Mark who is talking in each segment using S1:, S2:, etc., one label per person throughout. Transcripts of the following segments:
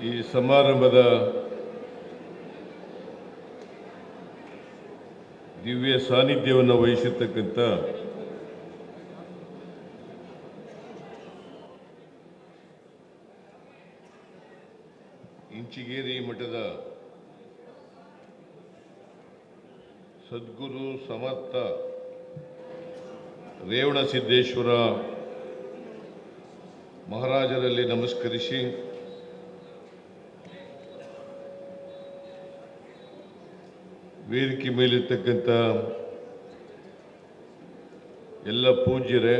S1: ಈ ಸಮಾರಂಭದ ದಿವ್ಯ ಸಾನ್ನಿಧ್ಯವನ್ನು ವಹಿಸಿರ್ತಕ್ಕಂಥ ಇಂಚಿಗೇರಿ ಮಠದ ಸದ್ಗುರು ಸಮರ್ಥ ರೇವಣಸಿದ್ದೇಶ್ವರ ಮಹಾರಾಜರಲ್ಲಿ ನಮಸ್ಕರಿಸಿ ವೇದಿಕೆ ಮೇಲಿರ್ತಕ್ಕಂಥ ಎಲ್ಲ ಪೂಜ್ಯರೇ,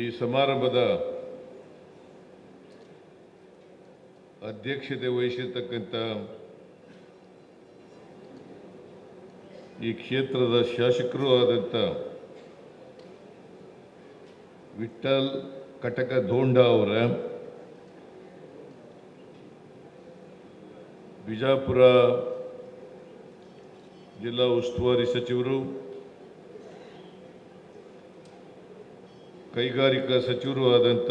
S1: ಈ ಸಮಾರಂಭದ ಅಧ್ಯಕ್ಷತೆ ವಹಿಸಿರ್ತಕ್ಕಂಥ ಈ ಕ್ಷೇತ್ರದ ಶಾಸಕರೂ ಆದಂಥ ವಿಠಲ್ ಕಟಕ ಧೋಂಡ ಅವರ ಬಿಜಾಪುರ ಜಿಲ್ಲಾ ಉಸ್ತುವಾರಿ ಸಚಿವರು, ಕೈಗಾರಿಕಾ ಸಚಿವರು ಆದಂಥ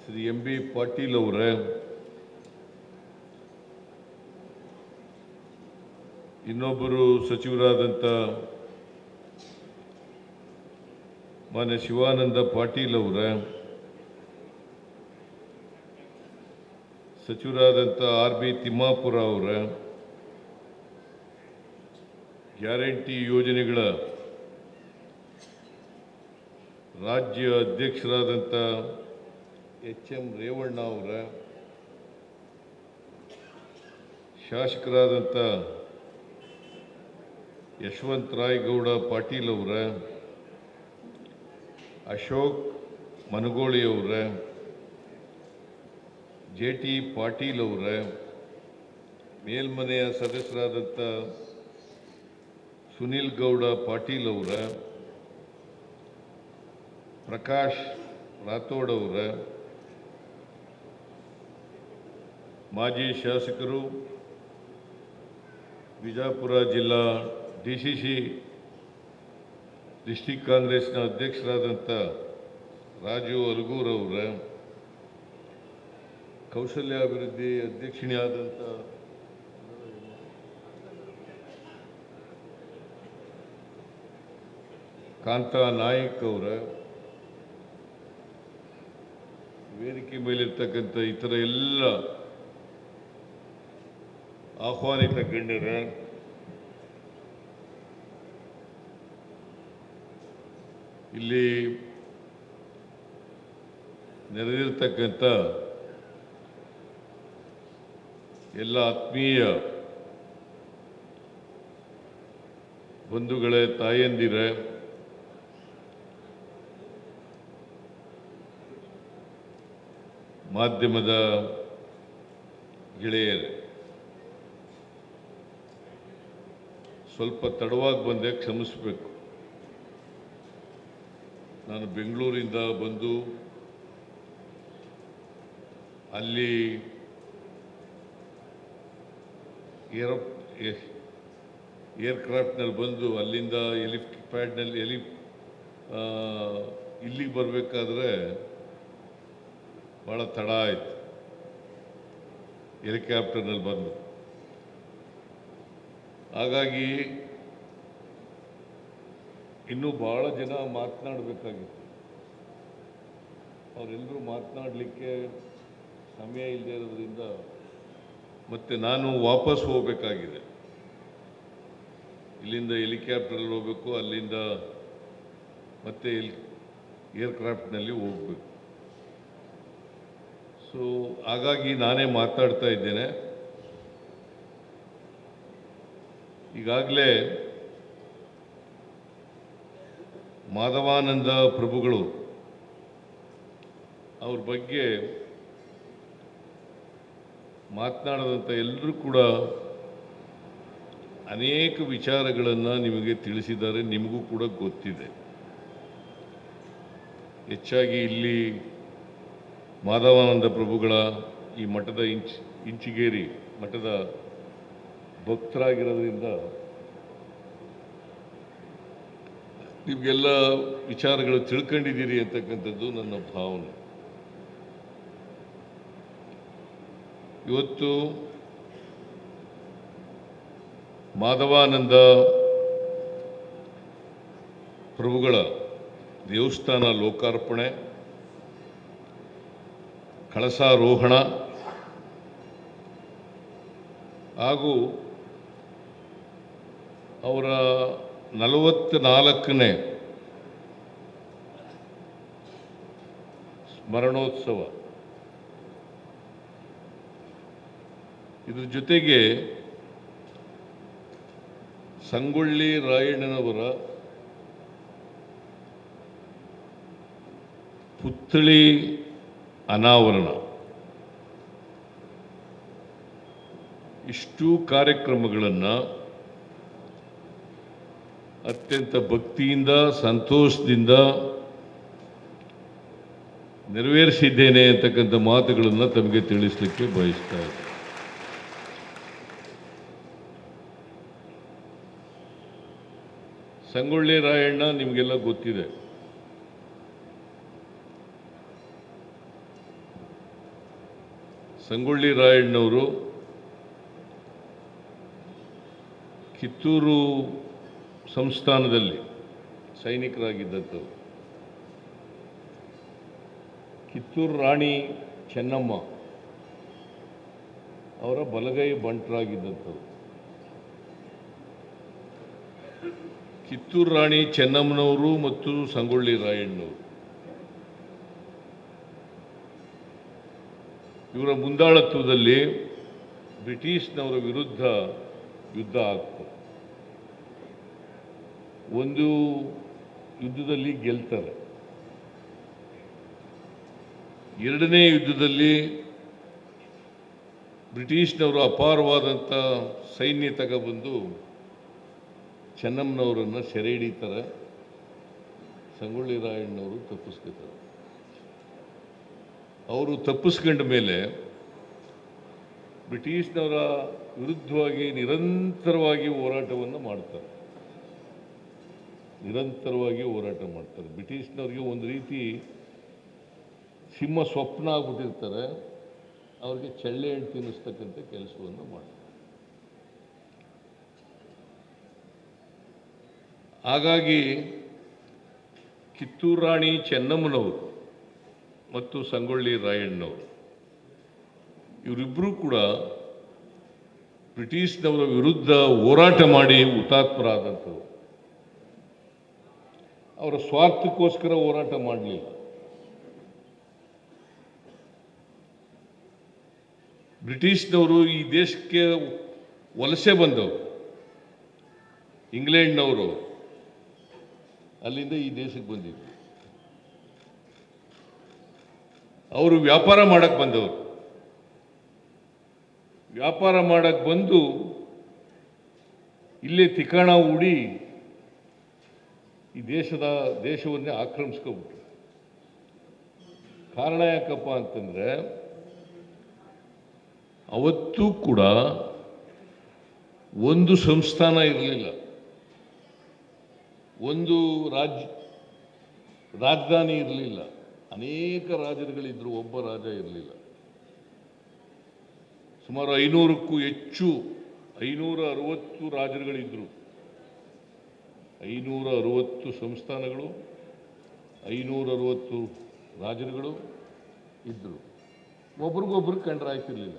S1: ಶ್ರೀ ಎಂ ಬಿ ಪಾಟೀಲ್ ಅವರ, ಇನ್ನೊಬ್ಬರು ಸಚಿವರಾದಂಥ ಮಾನ್ಯ ಶಿವಾನಂದ ಪಾಟೀಲ್ ಅವರ ಸಚಿವರಾದಂಥ ಆರ್ ಬಿ ತಿಮ್ಮಾಪುರ ಅವರ ಗ್ಯಾರಂಟಿ ಯೋಜನೆಗಳ ರಾಜ್ಯ ಅಧ್ಯಕ್ಷರಾದಂಥ ಎಚ್ ಎಂ ರೇವಣ್ಣ ಅವರ ಶಾಸಕರಾದಂಥ ಯಶವಂತ ರಾಯಗೌಡ ಪಾಟೀಲ್ ಅವರ, ಅಶೋಕ್ ಮನಗೋಳಿ ಅವರ ಜೆ ಟಿ ಪಾಟೀಲ್ ಅವರ, ಮೇಲ್ಮನೆಯ ಸದಸ್ಯರಾದಂಥ ಸುನಿಲ್ ಗೌಡ ಪಾಟೀಲ್ ಅವರ, ಪ್ರಕಾಶ್ ರಾಥೋಡ್ ಅವರ, ಮಾಜಿ ಶಾಸಕರು ಬಿಜಾಪುರ ಜಿಲ್ಲಾ ಡಿ ಸಿ ಸಿ ಡಿಸ್ಟಿಕ್ ಕಾಂಗ್ರೆಸ್ನ ಅಧ್ಯಕ್ಷರಾದಂಥ ರಾಜು ಅಲ್ಗೂರ್ ಅವರ ಕೌಶಲ್ಯಾಭಿವೃದ್ಧಿ ಅಧ್ಯಕ್ಷಿಣಿಯಾದಂಥ ಕಾಂತಾ ನಾಯಕ್ ಅವರ ವೇದಿಕೆ ಮೇಲಿರ್ತಕ್ಕಂಥ ಇತರ ಎಲ್ಲ ಆಹ್ವಾನಿತ ಗಣ್ಯರ ಇಲ್ಲಿ ನೆರೆದಿರ್ತಕ್ಕಂಥ ಎಲ್ಲ ಆತ್ಮೀಯ ಬಂಧುಗಳೇ ತಾಯಂದಿರೇ ಮಾಧ್ಯಮದ ಗೆಳೆಯರೇ ಸ್ವಲ್ಪ ತಡವಾಗಿ ಬಂದೆ ಕ್ಷಮಿಸಬೇಕು. ನಾನು ಬೆಂಗಳೂರಿಂದ ಬಂದು ಅಲ್ಲಿ ಏರೋ ಏರ್ಕ್ರಾಫ್ಟ್ನಲ್ಲಿ ಬಂದು ಅಲ್ಲಿಂದ ಎಲಿ ಪ್ಯಾಡ್ನಲ್ಲಿ ಎಲಿ ಇಲ್ಲಿಗೆ ಬರಬೇಕಾದ್ರೆ ಭಾಳ ತಡ ಆಯಿತು. ಹೆಲಿಕಾಪ್ಟರ್ನಲ್ಲಿ ಬಂದು. ಹಾಗಾಗಿ ಇನ್ನೂ ಭಾಳ ಜನ ಮಾತನಾಡಬೇಕಾಗಿತ್ತು. ಅವರೆಲ್ಲರೂ ಮಾತನಾಡಲಿಕ್ಕೆ ಸಮಯ ಇಲ್ಲದೆ ಇರೋದ್ರಿಂದ ಮತ್ತೆ ನಾನು ವಾಪಸ್ ಹೋಗಬೇಕಾಗಿದೆ. ಇಲ್ಲಿಂದ ಹೆಲಿಕಾಪ್ಟರಲ್ಲಿ ಹೋಗಬೇಕು, ಅಲ್ಲಿಂದ ಮತ್ತೆ ಏರ್ಕ್ರಾಫ್ಟ್ನಲ್ಲಿ ಹೋಗಬೇಕು. ಸೊ ಹಾಗಾಗಿ ನಾನೇ ಮಾತಾಡ್ತಾ ಇದ್ದೇನೆ. ಈಗಾಗಲೇ ಮಾಧವಾನಂದ ಪ್ರಭುಗಳು ಅವ್ರ ಬಗ್ಗೆ ಮಾತನಾಡದಂಥ ಎಲ್ಲರೂ ಕೂಡ ಅನೇಕ ವಿಚಾರಗಳನ್ನು ನಿಮಗೆ ತಿಳಿಸಿದ್ದಾರೆ, ನಿಮಗೂ ಕೂಡ ಗೊತ್ತಿದೆ. ಹೆಚ್ಚಾಗಿ ಇಲ್ಲಿ ಮಾಧವಾನಂದ ಪ್ರಭುಗಳ ಈ ಮಠದ ಇಂಚ್, ಇಂಚಿಗೇರಿ ಮಠದ ಭಕ್ತರಾಗಿರೋದ್ರಿಂದ ನಿಮಗೆಲ್ಲ ವಿಚಾರಗಳು ತಿಳ್ಕೊಂಡಿದ್ದೀರಿ ಅಂತಕ್ಕಂಥದ್ದು ನನ್ನ ಭಾವನೆ. ಇವತ್ತು ಮಾಧವಾನಂದ ಪ್ರಭುಗಳ ದೇವಸ್ಥಾನ ಲೋಕಾರ್ಪಣೆ ಕಳಸಾರೋಹಣ ಹಾಗೂ ಅವರ ನಲವತ್ತ್ನಾಲ್ಕನೇ ಸ್ಮರಣೋತ್ಸವ. ಇದ್ರ ಜೊತೆಗೆ ಸಂಗೊಳ್ಳಿ ರಾಯಣ್ಣನವರ ಪುತ್ಥಳಿ ಅನಾವರಣ. ಇಷ್ಟು ಕಾರ್ಯಕ್ರಮಗಳನ್ನು ಅತ್ಯಂತ ಭಕ್ತಿಯಿಂದ, ಸಂತೋಷದಿಂದ ನೆರವೇರಿಸಿದ್ದೇನೆ ಅಂತಕ್ಕಂಥ ಮಾತುಗಳನ್ನು ತಮಗೆ ತಿಳಿಸಲಿಕ್ಕೆ ಬಯಸ್ತಾ ಇದ್ದೆ ಸಂಗೊಳ್ಳಿ ರಾಯಣ್ಣ ನಿಮಗೆಲ್ಲ ಗೊತ್ತಿದೆ. ಸಂಗೊಳ್ಳಿ ರಾಯಣ್ಣವರು ಕಿತ್ತೂರು ಸಂಸ್ಥಾನದಲ್ಲಿ ಸೈನಿಕರಾಗಿದ್ದಂಥವ್ರು ಕಿತ್ತೂರು ರಾಣಿ ಚೆನ್ನಮ್ಮ ಅವರ ಬಲಗೈ ಬಂಟರಾಗಿದ್ದಂಥವ್ರು ಕಿತ್ತೂರು ರಾಣಿ ಚೆನ್ನಮ್ಮನವರು ಮತ್ತು ಸಂಗೊಳ್ಳಿ ರಾಯಣ್ಣವರು. ಇವರ ಮುಂದಾಳತ್ವದಲ್ಲಿ ಬ್ರಿಟಿಷ್ನವರ ವಿರುದ್ಧ ಯುದ್ಧ ಆಗ್ತದೆ ಒಂದು ಯುದ್ಧದಲ್ಲಿ ಗೆಲ್ತಾರೆ. ಎರಡನೇ ಯುದ್ಧದಲ್ಲಿ ಬ್ರಿಟಿಷ್ನವರು ಅಪಾರವಾದಂಥ ಸೈನ್ಯ ತಗೊಬಂದು ಚೆನ್ನಮ್ಮನವರನ್ನು ಸೆರೆ ಹಿಡಿತಾರೆ ಸಂಗೊಳ್ಳಿ ರಾಯಣ್ಣವರು ತಪ್ಪಿಸ್ಕೊತಾರೆ. ಅವರು ತಪ್ಪಿಸ್ಕೊಂಡ ಮೇಲೆ ಬ್ರಿಟಿಷ್ನವರ ವಿರುದ್ಧವಾಗಿ ನಿರಂತರವಾಗಿ ಹೋರಾಟವನ್ನು ಮಾಡ್ತಾರೆ. ನಿರಂತರವಾಗಿ ಹೋರಾಟ ಮಾಡ್ತಾರೆ. ಬ್ರಿಟಿಷ್ನವ್ರಿಗೆ ಒಂದು ರೀತಿ ಸಿಂಹ ಸ್ವಪ್ನ ಆಗ್ಬಿಟ್ಟಿರ್ತಾರೆ. ಅವ್ರಿಗೆ ಚಳ್ಳೆ ಹಣ್ಣು ತಿನ್ನಿಸ್ತಕ್ಕಂಥ ಕೆಲಸವನ್ನು ಮಾಡ್ತಾರೆ. ಹಾಗಾಗಿ ಕಿತ್ತೂರು ರಾಣಿ ಚೆನ್ನಮ್ಮನವರು ಮತ್ತು ಸಂಗೊಳ್ಳಿ ರಾಯಣ್ಣವರು ಇವರಿಬ್ಬರೂ ಕೂಡ ಬ್ರಿಟಿಷ್ನವರ ವಿರುದ್ಧ ಹೋರಾಟ ಮಾಡಿ ಹುತಾತ್ಮರಾದಂಥವ್ರು. ಅವರ ಸ್ವಾರ್ಥಕ್ಕೋಸ್ಕರ ಹೋರಾಟ ಮಾಡಲಿಲ್ಲ. ಬ್ರಿಟಿಷ್ನವರು ಈ ದೇಶಕ್ಕೆ ವಲಸೆ ಬಂದವರು, ಇಂಗ್ಲೆಂಡ್ನವರು. ಅಲ್ಲಿಂದ ಈ ದೇಶಕ್ಕೆ ಬಂದಿದ್ರು. ಅವರು ವ್ಯಾಪಾರ ಮಾಡಕ್ಕೆ ಬಂದವರು. ವ್ಯಾಪಾರ ಮಾಡಕ್ಕೆ ಬಂದು ಇಲ್ಲೇ ತಿಕಾಣ ಹೂಡಿ ಈ ದೇಶದ ದೇಶವನ್ನೇ ಆಕ್ರಮಿಸ್ಕೊಬಿಟ್ರು. ಕಾರಣ ಯಾಕಪ್ಪ ಅಂತಂದ್ರೆ ಅವತ್ತೂ ಕೂಡ ಒಂದು ಸಂಸ್ಥಾನ ಇರಲಿಲ್ಲ. ಒಂದು ರಾಜ್ಯ ರಾಜಧಾನಿ ಇರಲಿಲ್ಲ. ಅನೇಕ ರಾಜರುಗಳಿದ್ದರು ಒಬ್ಬ ರಾಜ ಇರಲಿಲ್ಲ. ಸುಮಾರು ಐನೂರಕ್ಕೂ ಹೆಚ್ಚು ಐನೂರ ಅರವತ್ತು ರಾಜರುಗಳಿದ್ದರು ಐನೂರ ಅರವತ್ತು ಸಂಸ್ಥಾನಗಳು ಐನೂರ ಅರವತ್ತು ರಾಜರುಗಳು ಇದ್ದರು ಒಬ್ರಿಗೊಬ್ರು ಕಂಡ್ರಾಯ್ತಿರಲಿಲ್ಲ.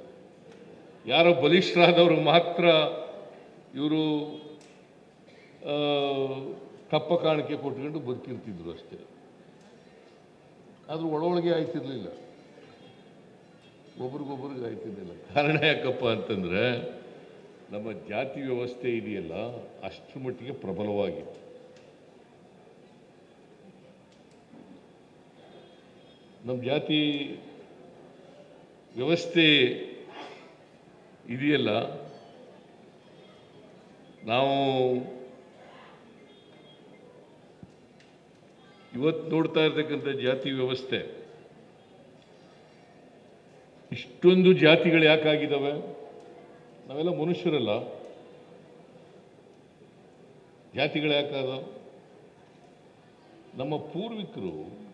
S1: ಯಾರೋ ಬಲಿಷ್ಠರಾದವರು ಮಾತ್ರ ಇವರು ಕಪ್ಪ ಕಾಣಿಕೆ ಕೊಟ್ಕೊಂಡು ಬದುಕಿರ್ತಿದ್ರು ಅಷ್ಟೇ. ಆದ್ರೂ ಒಳೊಳಗೆ ಆಯ್ತಿರಲಿಲ್ಲ. ಒಬ್ರಿಗೊಬ್ರಿಗೆ ಆಯ್ತಿರಲಿಲ್ಲ. ಕಾರಣ ಯಾಕಪ್ಪ ಅಂತಂದ್ರೆ ನಮ್ಮ ಜಾತಿ ವ್ಯವಸ್ಥೆ ಇದೆಯಲ್ಲ, ಅಷ್ಟರ ಮಟ್ಟಿಗೆ ಪ್ರಬಲವಾಗಿತ್ತು. ನಮ್ಮ ಜಾತಿ ವ್ಯವಸ್ಥೆ ಇದೆಯಲ್ಲ, ನಾವು ಇವತ್ತು ನೋಡ್ತಾ ಇರತಕ್ಕಂಥ ಜಾತಿ ವ್ಯವಸ್ಥೆ ಇಷ್ಟೊಂದು ಜಾತಿಗಳು ಯಾಕಾಗಿದ್ದಾವೆ ನಾವೆಲ್ಲ ಮನುಷ್ಯರಲ್ಲ. ಜಾತಿಗಳು ಯಾಕಾದ ನಮ್ಮ ಪೂರ್ವಿಕರು